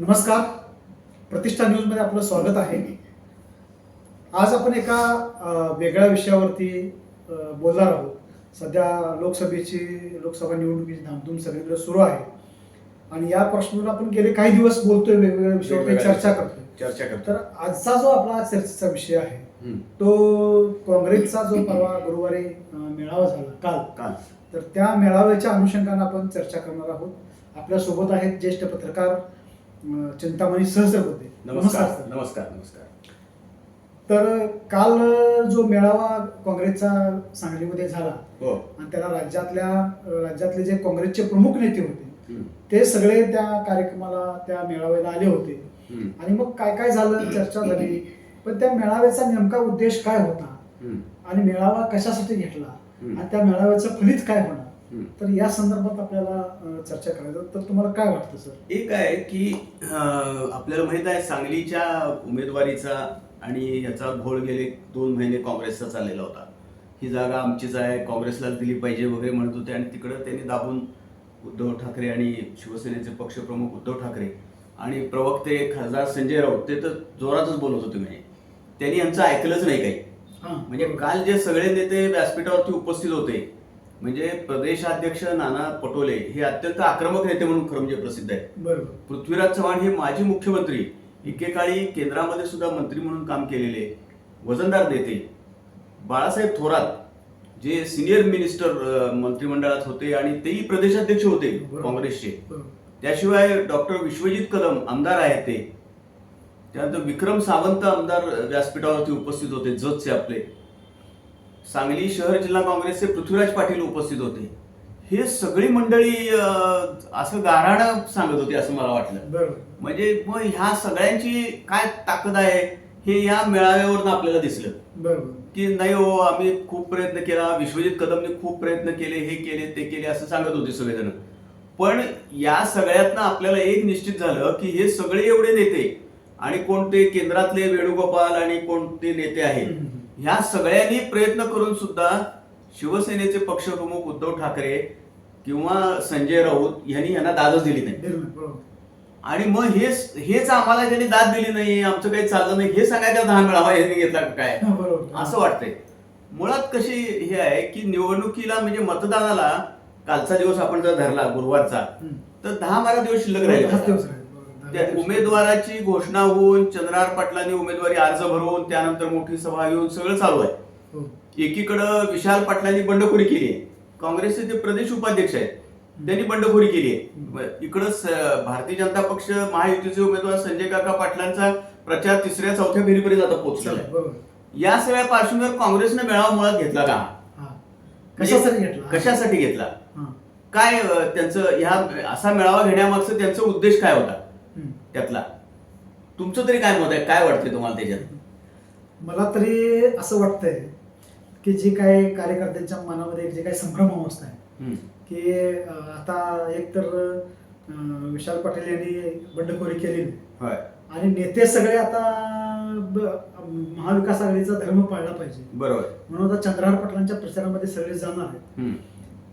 नमस्कार. प्रतिष्ठा न्यूजमध्ये आपलं स्वागत आहे. आज आपण एका वेगळ्या विषयावरती बोलणार आहोत. सध्या लोकसभेची लोकसभा निवडणुकीची धामधूम सगळीकडे सुरू आहे. आणि या प्रश्नावर आपण गेले काही दिवस बोलतोय वेगवेगळ्या विषयावरती चर्चा करतोय. चर्चा करतो तर आजचा जो आपला चर्चेचा विषय आहे. तो काँग्रेसचा जो परवा गुरुवारी मेळावा झाला काल. काल. तर त्या मेळाव्याच्या अनुषंगाने आपण चर्चा करणार आहोत. आपल्यासोबत आहेत ज्येष्ठ पत्रकार चिंतामणी सहस्रबुद्धे नमस्कार. नमस्कार नमस्कार तर काल जो मेळावा काँग्रेसचा सांगलीमध्ये झाला हो आणि त्याला राज्यातल्या राज्यातले जे काँग्रेसचे प्रमुख नेते होते. ते सगळे त्या कार्यक्रमाला त्या मेळाव्याला आले होते. आणि मग काय काय झालं चर्चा झाली पण त्या मेळाव्याचा नेमका उद्देश काय होता. आणि मेळावा कशासाठी घेतला. आणि त्या मेळाव्याचं फलित काय होणार. तर या संदर्भात आपल्याला चर्चा करायचं तर तुम्हाला काय वाटतं सर? एक आहे की आपल्याला माहीत आहे सांगलीच्या उमेदवारीचा आणि याचा घोळ गेले दोन महिने काँग्रेसचा चाललेला होता. ही जागा आमचीच आहे. काँग्रेसलाच दिली पाहिजे वगैरे म्हणत होते आणि तिकडं त्यांनी दाबून उद्धव ठाकरे आणि शिवसेनेचे पक्षप्रमुख उद्धव ठाकरे आणि प्रवक्ते खासदार संजय राऊत ते तर जोरातच बोलत होते म्हणजे त्यांनी यांचं ऐकलंच नाही काही. म्हणजे काल जे सगळे नेते व्यासपीठावरती उपस्थित होते म्हणजे प्रदेशाध्यक्ष नाना पटोले हे अत्यंत आक्रमक नेते म्हणून खरं म्हणजे प्रसिद्ध आहेत. बरोबर. पृथ्वीराज चव्हाण हे माजी मुख्यमंत्री एकेकाळी केंद्रामध्ये सुद्धा मंत्री म्हणून काम केलेले वजनदार नेते. बाळासाहेब थोरात जे सिनियर मिनिस्टर मंत्रिमंडळात होते आणि तेही प्रदेशाध्यक्ष होते. काँग्रेसचे. त्याशिवाय डॉक्टर विश्वजित कदम आमदार आहेत ते. त्यानंतर विक्रम सावंत आमदार व्यासपीठावरती उपस्थित होते जतचे आपले. सांगली शहर जिल्हा काँग्रेसचे पृथ्वीराज पाटील उपस्थित होते. हे सगळी मंडळी असं गाऱ्हाणं सांगत होते असं मला वाटलं. म्हणजे मग ह्या सगळ्यांची काय ताकद आहे हे या मेळाव्यावरून आपल्याला दिसलं. बरोबर. की नाही हो आम्ही खूप प्रयत्न केला विश्वजित कदमने खूप प्रयत्न केले हे केले ते केले असं सांगत होते सगळेजण. पण या सगळ्यातनं आपल्याला एक निश्चित झालं की हे सगळे एवढे नेते आणि कोणते केंद्रातले वेणुगोपाल आणि कोणते नेते आहेत. ह्या सगळ्यांनी प्रयत्न करून सुद्धा शिवसेनेचे पक्षप्रमुख उद्धव ठाकरे किंवा संजय राऊत यांनी यांना दादच दिली नाही. आणि मग हेच हेच आम्हाला त्यांनी दाद दिली नाही आमचं काही चाललं नाही हे सांगायचं दहा मेळावा यांनी घेतला काय? असं वाटतंय. मुळात कशी हे आहे की निवडणुकीला म्हणजे मतदानाला कालचा दिवस आपण जर धरला गुरुवारचा. तर दहा बारा दिवस शिल्लक राहिले. उमेदवाराची घोषणा होऊन चंद्रहार पाटलांनी उमेदवारी अर्ज भरवून त्यानंतर मोठी सभा घेऊन सगळं चालू आहे. हो. एकीकडं विशाल पाटलांनी बंडखोरी केली आहे. काँग्रेसचे ते प्रदेश उपाध्यक्ष आहेत. त्यांनी बंडखोरी केली आहे. इकडं भारतीय जनता पक्ष महायुतीचे उमेदवार संजय काका पाटलांचा प्रचार तिसऱ्या चौथ्या फेरीपर्यंत आता बरोबर. या सगळ्या पार्श्वभूमीवर काँग्रेसने मेळावा मुळात घेतला का? हा. कशासाठी घेतला? कशासाठी घेतला. काय त्यांचं ह्या असा मेळावा घेण्यामागचं त्यांचा उद्देश काय होता. त्यातला. तुमचं तरी काय मत आहे? काय वाटते तुम्हाला त्याच्यात? मला तरी असं वाटतंय की जे काय कार्यकर्त्यांच्या मनामध्ये जे काही संभ्रम अवस्था आहे. की आता एक तर विशाल पाटील यांनी बंडखोरी होय. आणि नेते सगळे आता महाविकास आघाडीचा धर्म पाळला पाहिजे. बरोबर. म्हणून आता चंद्रहार पाटलांच्या प्रचारामध्ये सगळे जाणार आहेत.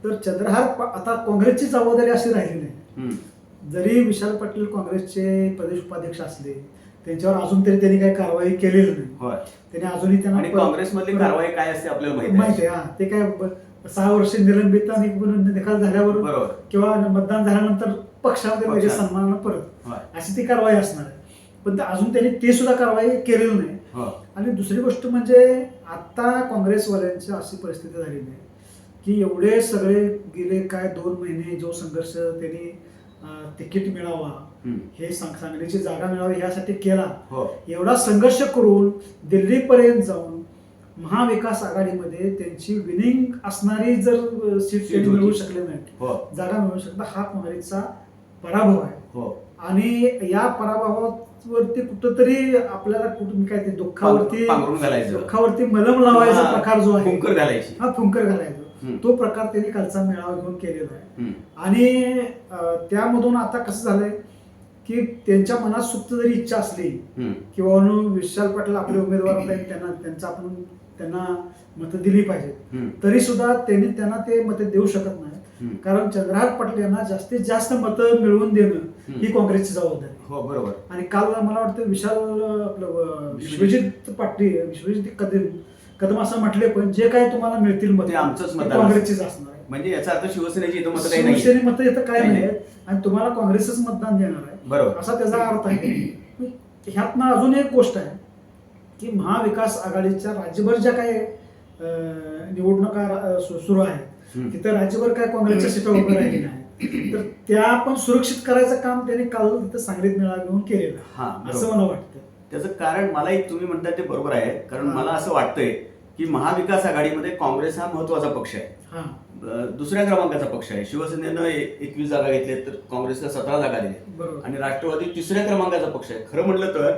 तर चंद्रहार आता काँग्रेसची जबाबदारी अशी राहिली नाही. जरी विशाल पाटील काँग्रेसचे प्रदेश उपाध्यक्ष असले त्यांच्यावर अजून तरी त्यांनी काही कारवाई केलेली नाही. त्यांनी अजूनही त्यांना काँग्रेसमधली कारवाई काय असते आपल्याला माहिती आहे हा. ते काय सहा वर्ष निलंबित आणि निकाल झाल्यावर किंवा मतदान झाल्यानंतर पक्षामध्ये. सन्मानानं परत. अशी ती कारवाई असणार आहे. पण ते अजून त्यांनी ते सुद्धा कारवाई केलेली नाही. हो. आणि दुसरी गोष्ट म्हणजे आता काँग्रेसवाल्यांची अशी परिस्थिती झालेली आहे की एवढे सगळे गेले काय दोन महिने जो संघर्ष त्यांनी तिकीट मिळावा. हे सांग सांगलीची जागा मिळावी यासाठी केला. हो. एवढा संघर्ष करून दिल्लीपर्यंत जाऊन महाविकास आघाडीमध्ये त्यांची विनिंग असणारी जर सीट. मिळवू शकले नाही हो. जागा मिळवू शकता हा काँग्रेसचा पराभव आहे. हो. आणि या पराभवावरती कुठंतरी आपल्याला कुठून काय ते दुःखावरती दुःखावरती मलम लावायचा प्रकार जो आहे. फुंकर घालायची. हा फुंकर घालायचा. तो प्रकार त्यांनी कालचा मेळावा घेऊन केलेला आहे. आणि त्यामधून आता कसं झालंय की त्यांच्या मनात सुप्त जरी इच्छा असली. किंवा विशाल पाटील आपले उमेदवार त्यांना त्यांचा आपण त्यांना मतं दिली हम्म. तरी सुद्धा त्यांनी त्यांना ते मतं देऊ शकत नाही. कारण चंद्रहार पाटील यांना जास्तीत जास्त मतं मिळवून देणं ही काँग्रेसची जबाबदारी. हो बरोबर आणि काल मला वाटतं विशाल आपलं विश्वजित पाटील विश्वजित कदम कदम असं म्हटले पण जे काही तुम्हाला मिळतील मत आमचंच मतदान काँग्रेसचीच असणार आहे. म्हणजे याचा अर्थ शिवसेनेची इथं मतं काही नाही शिवसेने मत येतं काय नाही. आणि तुम्हाला काँग्रेसच मतदान देणार आहे. बरोबर. असा त्याचा अर्थ आहे. ह्यातनं अजून एक गोष्ट आहे की महाविकास आघाडीच्या राज्यभर ज्या काही निवडणुका सुरू आहेत. तिथं राज्यभर काय काँग्रेसच्या सीटा उभं राहिली नाही. तर त्या पण सुरक्षित करायचं काम त्यांनी काल तिथं सांगलीत मेळावा घेऊन केलेलं. असं मला वाटतं. त्याचं कारण मला एक तुम्ही म्हणता ते बरोबर आहे. कारण. मला असं वाटतंय की महाविकास आघाडीमध्ये काँग्रेस हा महत्त्वाचा पक्ष आहे. हा. दुसऱ्या क्रमांकाचा पक्ष आहे. शिवसेनेनं एकवीस जागा घेतल्या तर काँग्रेसला सतरा जागा दिल्या आणि राष्ट्रवादी तिसऱ्या क्रमांकाचा पक्ष आहे. खरं म्हटलं तर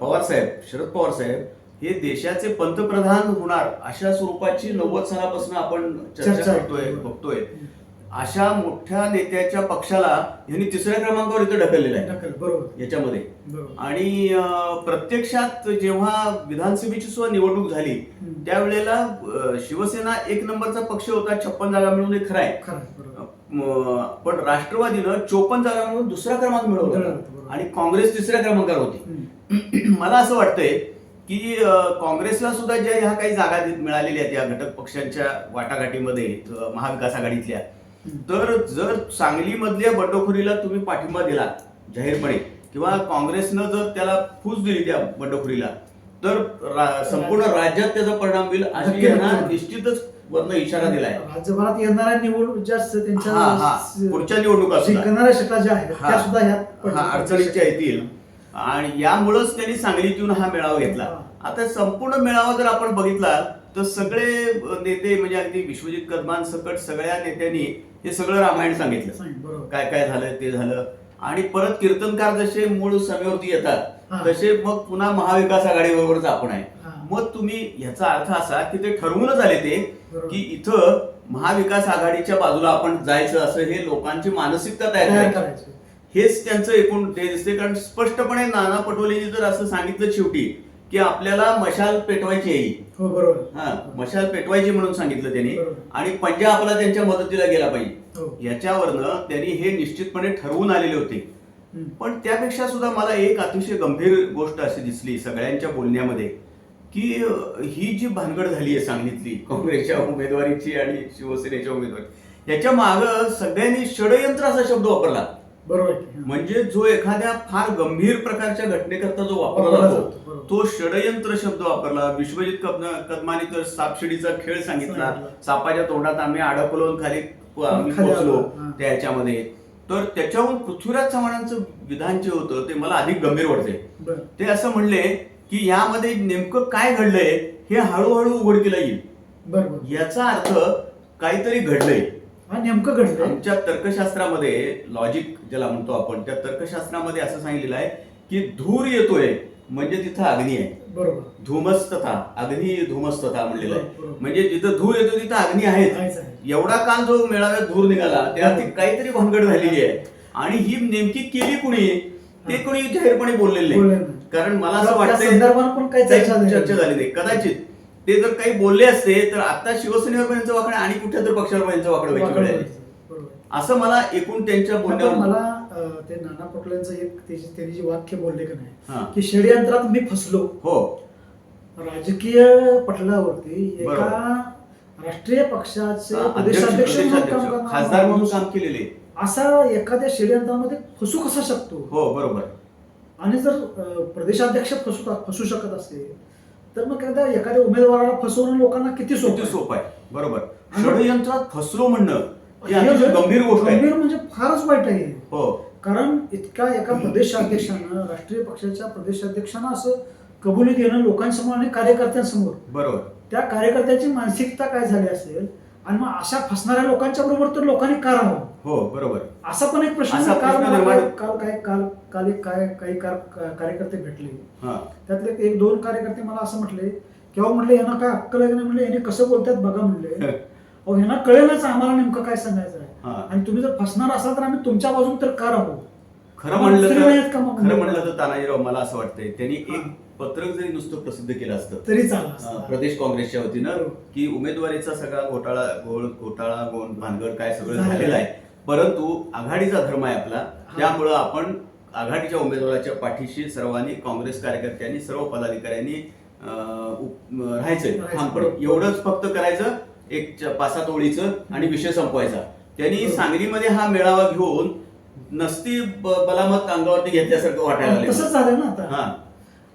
पवार साहेब शरद पवार साहेब हे देशाचे पंतप्रधान होणार अशा स्वरूपाची नव्वद सालापासून आपण चर्चा. करतोय बघतोय. अशा मोठ्या नेत्याच्या पक्षाला यांनी तिसऱ्या क्रमांकावर इथं ढकललेलं आहे बरोबर याच्यामध्ये बरोबर आणि प्रत्यक्षात जेव्हा विधानसभेची सुद्धा निवडणूक झाली. त्यावेळेला शिवसेना एक नंबरचा पक्ष होता छप्पन जागा मिळून हे खरं आहे पण राष्ट्रवादीनं चोपन्न जागा मिळून दुसरा क्रमांक मिळवला. आणि काँग्रेस तिसऱ्या क्रमांकावर होती. मला असं वाटतंय की काँग्रेसला सुद्धा ज्या ह्या काही जागा मिळालेल्या आहेत या घटक पक्षांच्या वाटाघाटीमध्ये महाविकास आघाडीतल्या. तर जर सांगलीमधल्या बंडखोरीला तुम्ही पाठिंबा दिला जाहीरपणे किंवा काँग्रेसनं जर त्याला फूस दिली त्या बंडखोरीला तर रा- संपूर्ण राज्यात त्याचा परिणाम होईल अशी यांना. निश्चितच वरनं इशारा दिलाय राज्यभरात येणाऱ्या निवड जास्त हा हा त्यांच्या पुढच्या निवडणुका सीटा ज्या आहेत. त्या सुद्धा अडचणीच्या येतील आणि यामुळंच त्यांनी सांगलीत येऊन हा मेळावा घेतला. आता संपूर्ण मेळावा जर आपण बघितला तर सगळे नेते म्हणजे अगदी विश्वजित कदमान सकट सगळ्या नेत्यांनी हे सगळं रामायण सांगितलं. काय काय झालं ते झालं. आणि परत कीर्तनकार जसे मूळ सभेवरती येतात. तसे मग पुन्हा महाविकास आघाडीबरोबरच आपण आहे. मग तुम्ही ह्याचा अर्थ असा की ते ठरवूनच आले ते. की इथं महाविकास आघाडीच्या बाजूला आपण जायचं असं हे लोकांची मानसिकता तयार करायचे. हेच त्यांचं एकूण ते दिसते कारण स्पष्टपणे नाना पटोलेंनी जर असं सांगितलं शेवटी की आपल्याला मशाल पेटवायची आहे ही. हो बरोबर हा मशाल पेटवायची म्हणून सांगितलं त्यांनी बरोबर. आणि पंजा आपला त्यांच्या मदतीला गेला पाहिजे हो याच्यावरनं त्यांनी हे निश्चितपणे ठरवून आलेले होते हम्म. पण त्यापेक्षा सुद्धा मला एक अतिशय गंभीर गोष्ट अशी दिसली सगळ्यांच्या बोलण्यामध्ये की अं, ही जी भानगड झाली आहे सांगलीतली काँग्रेसच्या उमेदवारीची आणि शिवसेनेच्या उमेदवारी याच्या माग सगळ्यांनी षडयंत्र असा शब्द वापरला बरोबर. म्हणजे जो एखाद्या फार गंभीर प्रकारच्या घटनेकरता जो वापरला जातो. तो षडयंत्र शब्द वापरला. विश्वजित कदम- कदमानी तर सापशिडीचा खेळ सांगितला. सापाच्या तोंडात आम्ही अडकलोन खाली हा. त्याच्यामध्ये. तर त्याच्याहून पृथ्वीराज चव्हाणांचं विधान जे होतं ते मला अधिक गंभीर वाटते ते असं म्हणले की यामध्ये नेमकं काय घडलंय हे हळूहळू उघडकीला येईल. याचा अर्थ काहीतरी घडलंय. हा नेमकं घडलंय आमच्या तर्कशास्त्रामध्ये लॉजिक ज्याला म्हणतो आपण त्या तर्कशास्त्रामध्ये असं सांगितलेलं आहे की धूर येतोय म्हणजे तिथं अग्नी आहे. बरोबर. धुमस्तथा अग्नी धुमस्तथा म्हणलेलं आहे. बरोबर. म्हणजे जिथं धूर येतो तिथं अग्नी आहेच. आहे. एवढा काल जो मेळाव्यात धूर निघाला त्यात काहीतरी भानगड झालेली आहे. आणि ही नेमकी केली कुणी ते कोणी जाहीरपणे बोललेलं बोललेलं नाही. कारण मला असं त्या संदर्भात पण काही चर्चा झाली चर्चा झाली नाही. कदाचित ते जर काही बोलले असते तर आता शिवसेनेवर पण यांचं वाकड आणि कुठल्या तर पक्षावर पण यांचं वाकड. बरोबर. असं मला एकूण त्यांच्या बोलण्यावर मला ते नाना पटोलेंचं एक त्यांनी जे वाक्य बोलले का. नाही की षडयंत्रात मी फसलो. हो. राजकीय पटलावरती एका. राष्ट्रीय पक्षाचे प्रदेशाध्यक्ष खासदार म्हणून काम केलेले. असा एखाद्या षडयंत्रामध्ये फसू कसा शकतो? हो बरोबर. आणि जर प्रदेशाध्यक्ष फसू फसू शकत असेल तर मग एखाद्या एखाद्या उमेदवाराला फसवणं लोकांना किती सोपं किती आहे? सोपं आहे? बरोबर. षडयंत्रात फसलो म्हणणं ही हे अतिशय म्हणजे गंभीर गोष्ट आहे. गंभीर म्हणजे फारच वाईट आहे. हो. कारण इतका एका प्रदेशाध्यक्षानं राष्ट्रीय पक्षाच्या प्रदेशाध्यक्षानं असं कबुली देणं लोकांसमोर आणि कार्यकर्त्यांसमोर. बरोबर. त्या कार्यकर्त्याची मानसिकता काय झाली असेल? आणि मग अशा फसणाऱ्या लोकांच्या बरोबर तर लोकांनी का राहावं? हो बरोबर असा पण एक प्रश्न असा काल प्रश्न मला निर्माण- काय- काल काय काल काल एक काय काही कार- कार्यकर्ते भेटले हा त्यातले एक दोन कार्यकर्ते मला असं म्हटले किंवा म्हटले यांना काय अक्कल आहे का नाही म्हणले यांनी कसं बोलतात बघा म्हणले अहो यांना कळेलच आम्हाला नेमकं काय सांगायचं हा. आहे आणि तुम्ही जर फसणार असाल तर आम्ही तुमच्या बाजून तर का राहू खरं म्हणलं नाहीत का तर मग? खरं म्हणलं तर तानाजीराव मला असं वाटतंय त्यांनी एक पत्रक जरी नुसतं प्रसिद्ध केलं असतं तरी अं. प्रदेश काँग्रेसच्या वतीनं. की उमेदवारीचा सगळा घोटाळा घोळ घोटाळा गोण भानगड काय सगळं झालेलं आहे. परंतु आघाडीचा धर्म आहे आपला. त्यामुळं आपण आघाडीच्या उमेदवाराच्या पाठीशी सर्वांनी काँग्रेस कार्यकर्त्यांनी सर्व पदाधिकाऱ्यांनी राहायचंय. राहायचं. एवढंच फक्त करायचं एक पाच सात ओळीचं आणि विषय संपवायचा. त्यांनी. सांगलीमध्ये हा मेळावा घेऊन नसती बलामत अंगावरती घेतल्यासारखं वाटायला तसंच झालं ना आता. हा.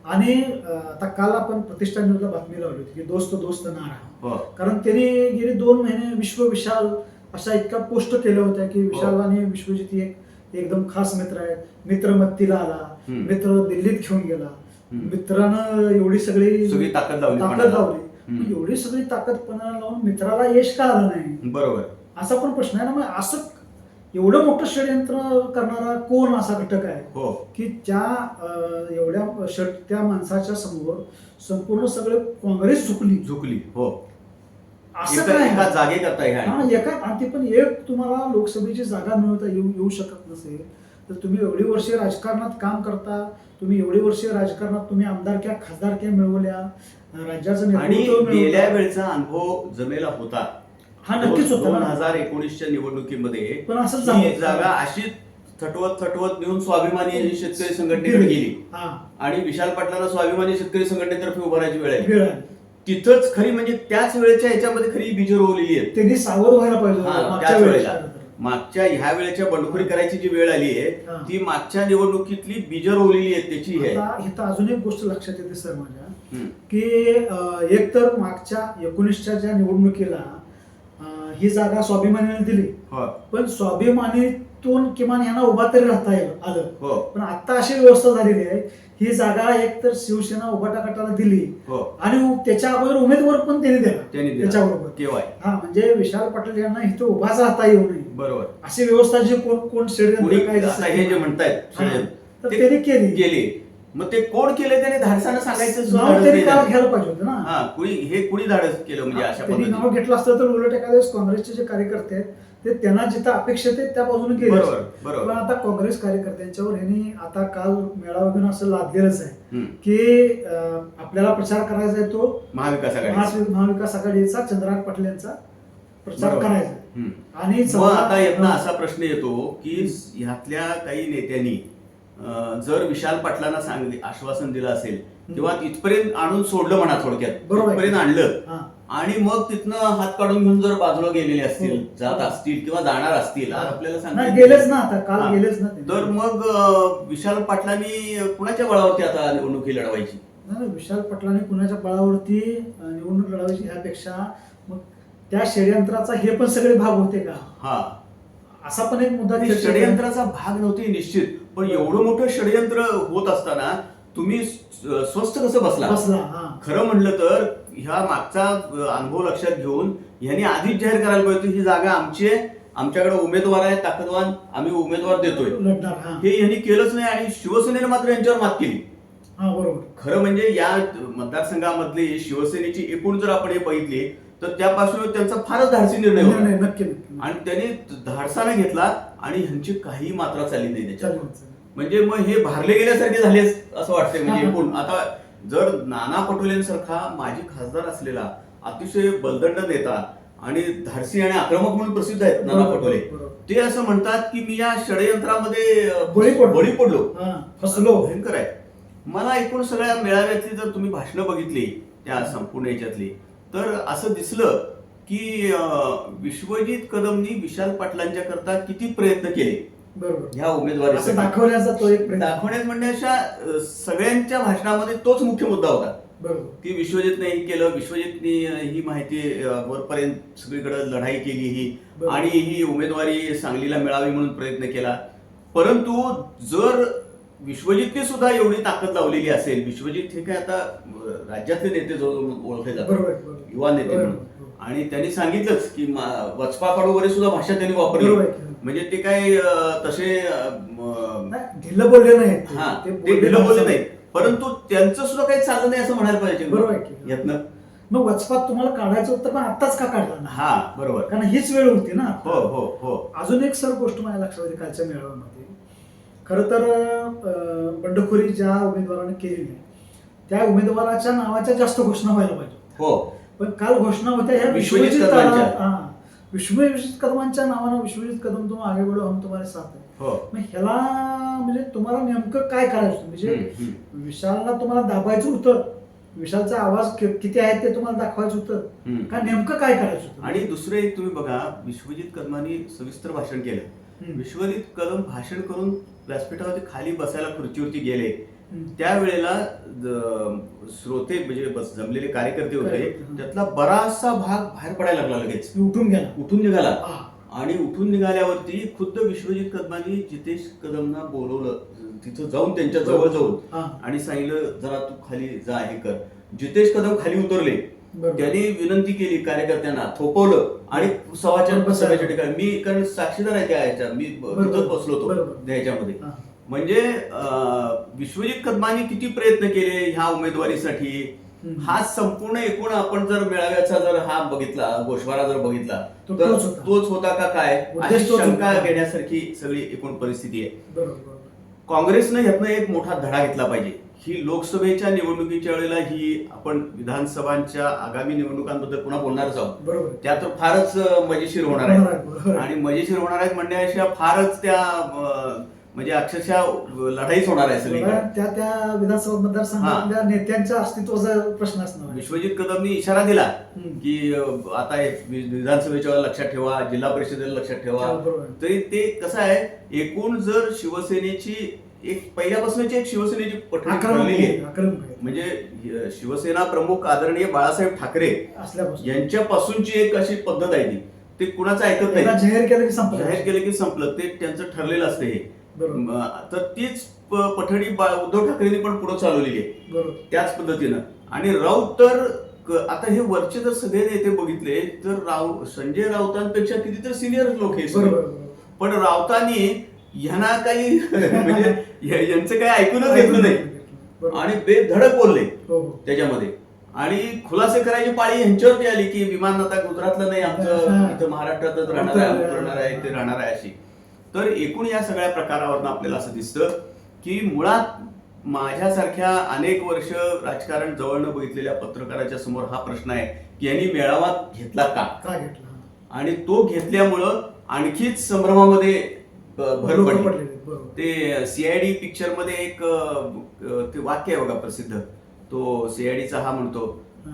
आणि आता काल आपण प्रतिष्ठान न्यूजला बातमी लावली होती की दोस्त दोस्त ना राहा हो. कारण त्यांनी गेली दोन महिने विश्व विशाल अशा इतक्या पोस्ट केल्या होत्या की विशाल हो. आणि विश्वजित एक एकदम खास मित्र आहेत. मित्र मत्तीला आला. मित्र दिल्लीत घेऊन गेला. मित्रानं एवढी सगळी ताकद लावली. एवढी सगळी ताकद पणाला लावून मित्राला यश का आलं नाही? बरोबर. असा पण प्रश्न आहे ना. मग असं एवढं मोठं षडयंत्र करणारा कोण असा घटक आहे? हो. की त्या एवढ्या त्या माणसाच्या समोर संपूर्ण सगळे काँग्रेस झुकली. झुकली. हो. असं एका काय एका जागे हा ह्या एका आणि ते पण एक तुम्हाला लोकसभेची जागा मिळवता येऊ येऊ शकत नसेल तर तुम्ही एवढी वर्षे राजकारणात काम करता तुम्ही एवढी वर्षे राजकारणात तुम्ही आमदारक्या खासदारक्या मिळवल्या राज्याचं आणि नेतृत्व मिळवलं. गेल्या वेळचा अनुभव जमेला होता हा नक्कीच होता दोन ना. हजार एकोणीसच्या निवडणुकीमध्ये पण असंच ही झालं. जागा अशीच थटवत थटवत नेऊन स्वाभिमानी ही शेतकरी संघटनेकडे गेली हा आणि विशाल पाटलांना स्वाभिमानी शेतकरी संघटनेतर्फे उभारायची वेळ आहे वेळ आली. तिथंच खरी म्हणजे त्याच वेळेच्या ह्याच्यामध्ये खरी बीज रोवलेली आहेत. त्यांनी सावध व्हायला पाहिजे हा, मागच्या त्याच वेळेस वेळेला. मागच्या ह्या वेळेच्या बंडखोरी करायची जी वेळ आली आहे हा. ती मागच्या निवडणुकीतली बीज रोवलेली आहेत त्याची आता इथं अजून एक गोष्ट लक्षात येते सर माझ्या. हम्म. की अं, एक तर मागच्या एकोणीसच्या ज्या निवडणुकीला अं, ही जागा स्वाभिमानीने दिली. हो. पण स्वाभिमानीतून किमान यांना उभा तरी राहता येईल आलं. हो. पण आता अशी व्यवस्था झालेली आहे ही जागा एक तर शिवसेना उभाटा गटाला दिली हो. आणि त्याच्या अगोदर उमेदवार पण त्यांनी दिला. त्यांनी दिला. त्याच्याबरोबर. केव्हा हा म्हणजे विशाल पाटील यांना इथं उभाच राहता येऊ नये. बरोबर. अशी व्यवस्था जी कोण कोण षडयंत्र कुणी काय आता हे जे म्हणतायत हा. षडयंत्र, तर ते त्यांनी केली. गेले मग ते कोण केले त्याने धाडसानं सांगायचं नाव. घ्यायला पाहिजे होतं ना हा कुणी हे कुणी धाडस केलं म्हणजे अशा त्यांनी नाव पद्धतीने घेतलं असतं तर उलट एखाद्या वेळेस काँग्रेसचे जे कार्यकर्ते आहेत ते त्यांना जिथं अपेक्षित आहे त्या बाजूने गेले बरोबर, असते. बरोबर. पण आता काँग्रेस कार्यकर्त्यांच्यावर यांनी आता काल मेळावा घेऊन असं लादलेलंच आहे हम्म. की अं, आपल्याला प्रचार करायचा आहे तो महाविकास आघाडी महास- महाविकास आघाडीचा चंद्रकांत पाटील यांचा प्रचार बरोबर. करायचा आहे. हम्म. आणि मग समजा- आता यातनं असा प्रश्न येतो की ह्यातल्या काही नेत्यांनी जर विशाल पाटलांना सांग आश्वासन दिलं असेल किंवा तिथपर्यंत आणून सोडलं म्हणा थोडक्यात बरोबर आणलं हा. आणि मग तिथनं हात काढून घेऊन जर बाजूला गेलेले असतील हो. जात असतील किंवा जाणार असतील आपल्याला सांगता गेलेच ना आता काल हा. गेलेच ना. तर मग विशाल पाटलांनी कुणाच्या बळावरती आता निवडणुकी लढवायची विशाल पाटलांनी कुणाच्या बळावरती निवडणूक लढवायची ह्यापेक्षा मग त्या षडयंत्राचा हे पण सगळे भाग होते का हा असा पण एक मुद्दा. षडयंत्राचा भाग नव्हते निश्चित पण एवढं मोठं षडयंत्र होत असताना तुम्ही स- स्वस्थ कसं बसला? बसला हा. खरं म्हणलं तर ह्या मागचा अनुभव लक्षात घेऊन यांनी आधीच जाहीर करायला पाहिजे होतं, ही जागा आमची आहे आमच्याकडे उमेदवार आहे ताकदवान आम्ही उमेदवार देतोय. लढणार हा. हे यांनी केलंच नाही आणि शिवसेनेने मात्र यांच्यावर मात केली. हा बरोबर. खरं म्हणजे या मतदारसंघामधली शिवसेनेची एकूण जर आपण हे बघितली तर त्या पार्श्वभूमीवर त्यांचा फारच धाडसी निर्णय होता. नक्की नक्की. आणि त्यांनी धाडसाने घेतला आणि ह्यांची काही मात्रा चालली नाही त्याच्यात. चालेल, चालेल. म्हणजे मग हे भारले गेल्यासारखे झाले असं वाटतंय म्हणजे एकूण. आता जर नाना पटोलेंसारखा माजी खासदार असलेला अतिशय बलदंड नेता आणि धाडसी आणि आक्रमक म्हणून प्रसिद्ध आहेत नाना बरोबर, पटोले बरोबर. ते असं म्हणतात की मी या षडयंत्रामध्ये अ, बळी पडलो. बळी पडलो. हा फसलो. भयंकर आहे. मला एकूण सगळ्या मेळाव्यातली जर तुम्ही भाषणं बघितली त्या संपूर्ण याच्यातली तर असं दिसलं की विश्वजित कदमनी विशाल पाटलांच्या करता किती प्रयत्न केले? बरोबर. ह्या उमेदवारी दाखवण्याचा तो एक दाखवण्यात म्हणण्याच्या अं, सगळ्यांच्या भाषणामध्ये तोच मुख्य मुद्दा होता. बरोबर. की विश्वजितने हे केलं विश्वजितनी ही माहिती वरपर्यंत सगळीकडे लढाई केली ही. आणि ही उमेदवारी सांगलीला मिळावी म्हणून प्रयत्न केला. परंतु जर विश्वजितने सुद्धा एवढी ताकद लावलेली असेल. विश्वजित हे काय आता राज्यातले नेते जो ओळखले जातात. युवा नेते म्हणून. आणि त्यांनी सांगितलंच की वचपा काढू वगैरे सुद्धा भाषा त्यांनी वापरली. म्हणजे ते काय तसे ढिल्लं बोलले नाही हा ते दिलं बोलले नाही परंतु त्यांचं सुद्धा काही चाललं नाही असं म्हणायला पाहिजे. बरोबर. यातनं. मग वचपात तुम्हाला काढायचं होतं पण आताच का काढला ना हा बरोबर. कारण हीच वेळ होती ना हो हो हो. अजून एक सर गोष्ट माझ्या लक्षात कालच्या मेळाव्यामध्ये. खरं तर बंडखोरी ज्या उमेदवाराने केली नाही त्या उमेदवाराच्या नावाच्या जास्त घोषणा व्हायला पाहिजे. हो. पण काल घोषणा होत्या ह्या विश्वजित हा. विश्वजित कदमांच्या नावानं विश्वजित कदम तुम आगे बढो हम तुम्हारे साथ है. हो. मग ह्याला म्हणजे तुम्हाला नेमकं काय करायचं? म्हणजे विशालला तुम्हाला दाबायचं होतं? विशालचा आवाज किती आहे ते तुम्हाला दाखवायचं होतं. का नेमकं काय करायचं होतं? आणि दुसरं एक तुम्ही बघा विश्वजित कदमांनी सविस्तर भाषण केलं. विश्वजित कदम भाषण करून व्यासपीठावरती खाली बसायला खुर्चीवरती गेले. त्यावेळेला श्रोते म्हणजे बस जमलेले कार्यकर्ते होते. त्यातला बराचसा भाग बाहेर पडायला लागला लगेच उठून गेला उठून निघाला. आणि उठून निघाल्यावरती खुद्द विश्वजित कदमांनी जितेश कदमना बोलवलं तिथं जाऊन त्यांच्या जवळ जाऊन. आणि सांगितलं जरा तू खाली जा हे कर जितेश कदम खाली उतरले. त्यांनी विनंती केली कार्यकर्त्यांना थोपवलं आणि सभाच्या. सभेच्या ठिकाणी मी कारण साक्षीदार आहे त्या ह्याच्या मी. तिथंच बसलो होतो ह्याच्यामध्ये. म्हणजे विश्वजित कदमांनी किती प्रयत्न केले ह्या उमेदवारीसाठी. हा संपूर्ण एकूण आपण जर मेळाव्याचा जर हा बघितला गोषवारा जर बघितला तर तोच होता. का काय अशी शंका. घेण्यासारखी सगळी एकूण परिस्थिती आहे. काँग्रेसनं यातनं एक मोठा धडा घेतला पाहिजे ही लोकसभेच्या निवडणुकीच्या वेळेला ही आपण विधानसभांच्या आगामी निवडणुकांबद्दल पुन्हा बोलणारच आहोत बरोबर त्या तर फारच मजेशीर होणार होणार आहे आहे, बरोबर आहे. आणि मजेशीर होणार आहेत म्हणण्यापेक्षा फारच त्या म्हणजे अक्षरशः लढाईच होणार आहे सगळी. त्या त्या विधानसभा मतदारसंघातल्या नेत्यांच्या अस्तित्वाचा प्रश्न असणार. विश्वजित कदमनी इशारा दिला. की आता विधानसभेच्या लक्षात ठेवा जिल्हा परिषदेला लक्षात ठेवा. तरी ते कसं आहे एकूण जर शिवसेनेची एक पहिल्यापासूनची एक शिवसेनेची पठणी आहे. म्हणजे शिवसेना प्रमुख आदरणीय बाळासाहेब ठाकरे असल्यापासून. यांच्यापासूनची एक अशी पद्धत आहे ती. ते कुणाचं ऐकत नाही. जाहीर केलं की संपलं. जाहीर केलं की संपलं. ते त्यांचं ठरलेलं असतं हे. तर तीच प- पठडी बा- उद्धव ठाकरेंनी पण पुढे चालवलेली आहे. त्याच पद्धतीनं. आणि राऊत तर आता हे वरचे जर सगळे नेते बघितले तर राव संजय राऊतांपेक्षा कितीतरी सिनियर लोक हे. पण राऊतांनी ह्यांना काही म्हणजे यांचं काही ऐकूनच घेतलं नाही. आणि बेधडक बोलले हो हो त्याच्यामध्ये आणि खुलासे करायची पाळी ह्यांच्यावरती आली की विमान आता गुजरातलं नाही आमचं. इथं महाराष्ट्रातच राहणार राहणार आहे ते राहणार आहे अशी तर एकूण या सगळ्या प्रकारावरनं आपल्याला असं दिसतं की मुळात माझ्यासारख्या अनेक वर्ष राजकारण जवळनं बघितलेल्या पत्रकाराच्या समोर हा प्रश्न आहे की यांनी मेळावा घेतला का घेतला. आणि तो घेतल्यामुळं आणखीच संभ्रमामध्ये भर लोकं पडली पडलेले, बरोबर. ते सीआयडी पिक्चरमध्ये एक अ, ते वाक्य आहे बघा प्रसिद्ध. तो सीआयडीचा हा म्हणतो अ,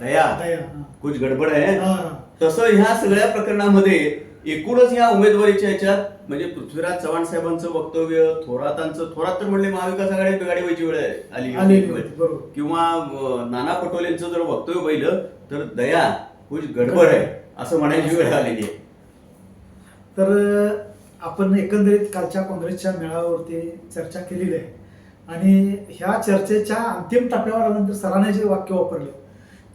दया. दया, हा. कुछ गडबड आहे. हा, हा. तसं ह्या सगळ्या प्रकरणामध्ये एकूणच ह्या उमेदवारीच्या ह्याच्यात म्हणजे पृथ्वीराज चव्हाण साहेबांचं वक्तव्य थोरातांचं थोरात तर म्हणले महाविकास आघाडी बिघाडी व्हायची वेळ आली होती. होती, बरोबर. किंवा अ, नाना पटोलेंचं जर वक्तव्य पाहिलं तर दया कुछ गडबड आहे असं म्हणायची वेळ आलेली आहे. तर आपण एकंदरीत कालच्या काँग्रेसच्या मेळाव्यावरती चर्चा केलेली आहे. आणि ह्या चर्चेच्या अंतिम टप्प्यावर आल्यानंतर सरांनी जे वाक्य वापरलं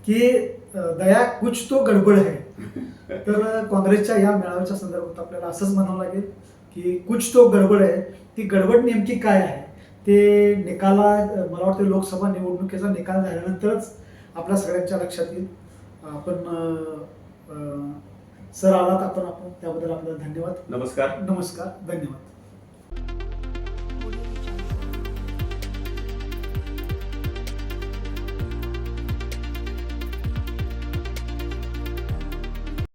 की दया कुछ तो गडबड आहे तर काँग्रेसच्या या मेळाव्याच्या संदर्भात आपल्याला असंच म्हणावं लागेल की कुछ तो गडबड आहे ती गडबड नेमकी काय आहे? ते निकाला मला वाटतं लोकसभा निवडणुकीचा निकाल झाल्यानंतरच आपल्या सगळ्यांच्या लक्षात येईल. आपण सर आलात आपण आपण त्याबद्दल आपल्याला धन्यवाद. नमस्कार. नमस्कार धन्यवाद.